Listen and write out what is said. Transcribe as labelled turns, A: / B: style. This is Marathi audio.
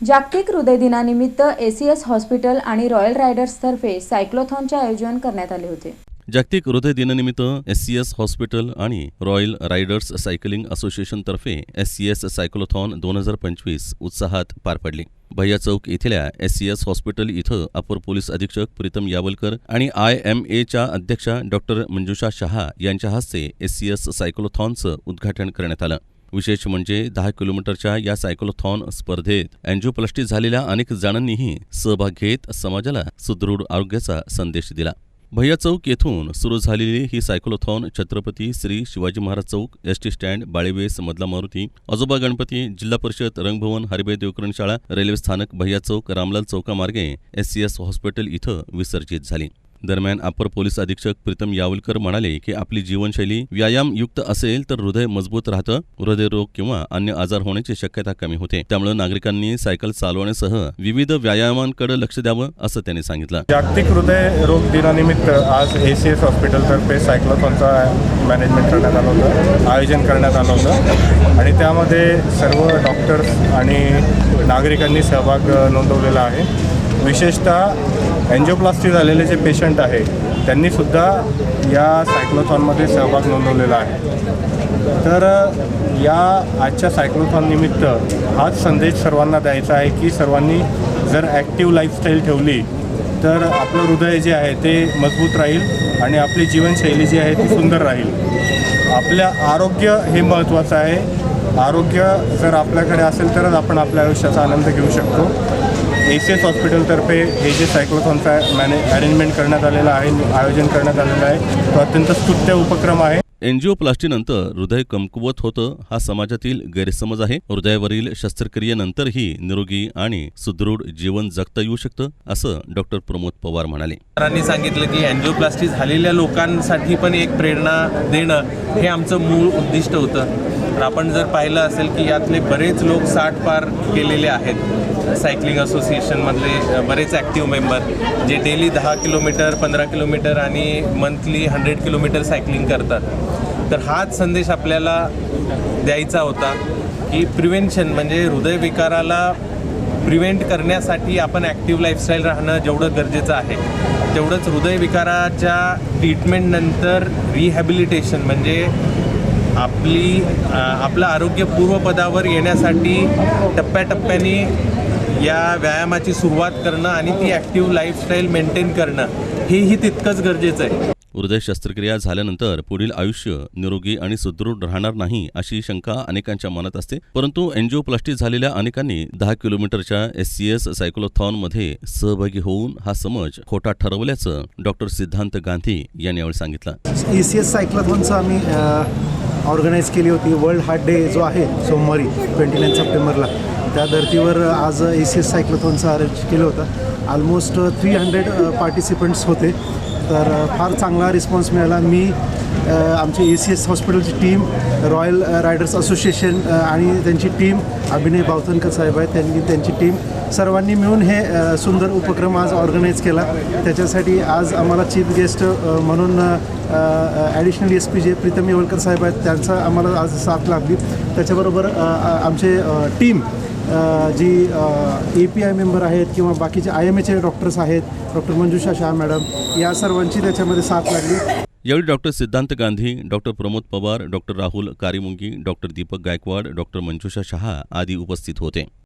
A: जागतिक हृदय दिनानिमित्त एसीएस हॉस्पिटल आणि रॉयल रायडर्सतर्फे सायक्लोथॉनचे आयोजन करण्यात आले होते.
B: जागतिक हृदय दिनानिमित्त एस सी एस हॉस्पिटल आणि रॉयल रायडर्स सायकलिंग असोसिएशनतर्फे एस सी एस सायक्लोथॉन दोन हजार पंचवीस उत्साहात पार पडली. भैया चौक येथील एस सी एस हॉस्पिटल इथं अपर पोलीस अधीक्षक प्रीतम यावलकर आणि आय एम एच्या अध्यक्षा डॉक्टर मंजुषा शहा यांच्या हस्ते एस सी एस सायक्लोथॉनचं उद्घाटन करण्यात आलं. विशेष म्हणजे दहा किलोमीटरच्या या सायक्लोथॉन स्पर्धेत अँजिओप्लास्टी झालेल्या अनेक जणांनीही सहभाग घेत समाजाला सुदृढ आरोग्याचा संदेश दिला. भैया चौक येथून सुरू झालेली ही सायक्लोथॉन छत्रपती श्री शिवाजी महाराज चौक एस टी स्टँड बाळेवेस मधला मारुती आजोबा गणपती जिल्हा परिषद रंगभवन हरिभाई देवकरण शाळा रेल्वे स्थानक भैया चौक रामलाल चौकामार्गे एस सी एस हॉस्पिटल इथं विसर्जित झाली. दरम्यान अपर पोलीस अधीक्षक प्रीतम यावलकर म्हणाले की आपली जीवनशैली व्यायामयुक्त असेल तर हृदय मजबूत राहतं हृदयरोग किंवा अन्य आजार होण्याची शक्यता कमी होते. त्यामुळे नागरिकांनी सायकल चालवण्यासह विविध व्यायामांकडे लक्ष द्यावं असं त्यांनी सांगितलं.
C: जागतिक हृदय रोग दिनानिमित्त आज ए सी एस हॉस्पिटलतर्फे सायक्लोथॉनचा मॅनेजमेंट करण्यात आलं होतं आयोजन करण्यात आलं होतं. आणि त्यामध्ये सर्व डॉक्टर्स आणि नागरिकांनी सहभाग नोंदवलेला आहे. विशेषतः अँजिओप्लास्टी झालेले जे पेशंट आहे त्यांनीसुद्धा या सायक्लोथॉनमध्ये सहभाग नोंदवलेला आहे. तर या आजच्या सायक्लोथॉननिमित्त हाच संदेश सर्वांना द्यायचा आहे की सर्वांनी जर ॲक्टिव्ह लाईफस्टाईल ठेवली तर आपलं हृदय जे आहे ते मजबूत राहील आणि आपली जीवनशैली जी आहे ती सुंदर राहील. आपल्या आरोग्य हे महत्त्वाचं आहे. आरोग्य जर आपल्याकडे असेल तरच आपण आपल्या आयुष्याचा आनंद घेऊ शकतो. ए सी एस हॉस्पिटलतर्फे हे जे सायक्लोथॉनचा मॅने अरेंजमेंट करण्यात आलेलं आहे आयोजन करण्यात आलेलं आहे तो अत्यंत स्तुत्य उपक्रम आहे.
B: एन्जिओप्लास्टीनंतर हृदय कमकुवत होतं हा समाजातील गैरसमज आहे. हृदयावरील शस्त्रक्रियेनंतरही निरोगी आणि सुदृढ जीवन जगता येऊ शकतं असं डॉक्टर प्रमोद पवार म्हणाले.
D: सरांनी सांगितलं की अँजिओप्लास्टी झालेल्या लोकांसाठी पण एक प्रेरणा देणं हे आमचं मूळ उद्दिष्ट होतं. तर आपण जर पाहिलं असेल की यातले बरेच लोक साठ पार केलेले आहेत. सायकलिंग असोसिएशनमधले बरेच ॲक्टिव्ह मेंबर जे डेली दहा किलोमीटर पंधरा किलोमीटर आणि मंथली हंड्रेड किलोमीटर सायकलिंग करतात. तर हाच संदेश आपल्याला द्यायचा होता की प्रिव्हेन्शन म्हणजे हृदयविकाराला प्रिव्हेंट करण्यासाठी आपण ॲक्टिव्ह लाईफस्टाईल राहणं जेवढं गरजेचं आहे. तेवढंच हृदयविकाराच्या ट्रीटमेंटनंतर रिहॅबिलिटेशन म्हणजे आपली आपलं आरोग्य पूर्वपदावर येण्यासाठी टप्प्याटप्प्याने या व्यायामाची सुरुवात करणं आणि ती ॲक्टिव्ह लाईफस्टाईल मेंटेन करणं हेही तितकंच गरजेचं आहे.
B: हृदय शस्त्रक्रिया झाल्यानंतर पुढील आयुष्य निरोगी आणि सुदृढ राहणार नाही अशी शंका अनेकांच्या मनात असते. परंतु एन्जिओप्लास्टी झालेल्या अनेकांनी दहा किलोमीटरच्या एस सी एस सायक्लोथॉनमध्ये सहभागी होऊन हा समज खोटा ठरवल्याचं डॉक्टर सिद्धांत गांधी यांनी यावेळी सांगितलं.
E: ई सी एस सायक्लाथॉनचं आम्ही ऑर्गनाईज केली होती. वर्ल्ड हार्ट डे जो आहे सोमवारी ट्वेंटी नाईन सप्टेंबरला त्या धर्तीवर आज ए सी एस सायक्लोथॉनचं अरेंज केलं होतं. ऑलमोस्ट थ्री हंड्रेड पार्टिसिपंट्स होते. तर फार चांगला रिस्पॉन्स मिळाला. मी आमची ए सी एस हॉस्पिटलची टीम रॉयल रायडर्स असोसिएशन आणि त्यांची टीम अभिनय बावथनकर साहेब आहेत त्यांनी त्यांची टीम सर्वांनी मिळून हे सुंदर उपक्रम आज ऑर्गनाईज केला. त्याच्यासाठी आज आम्हाला चीफ गेस्ट म्हणून additional S P J Pritam Yewalkar साहेब आहेत त्यांचा आम्हाला आज साथ लाभली. त्याच्याबरोबर आमचे team G A P I member आहेत किंवा बाकीचे आय एम एचे डॉक्टर्स आहेत डॉक्टर मंजुषा शाह मॅडम या सर्वांची त्याच्यामध्ये साथ लागली.
B: यावेळी doctor Siddhant Gandhi doctor Pramod Pawar doctor Rahul Karimungi doctor Deepak Gaikwad doctor Manjusha Shaha आदी उपस्थित होते.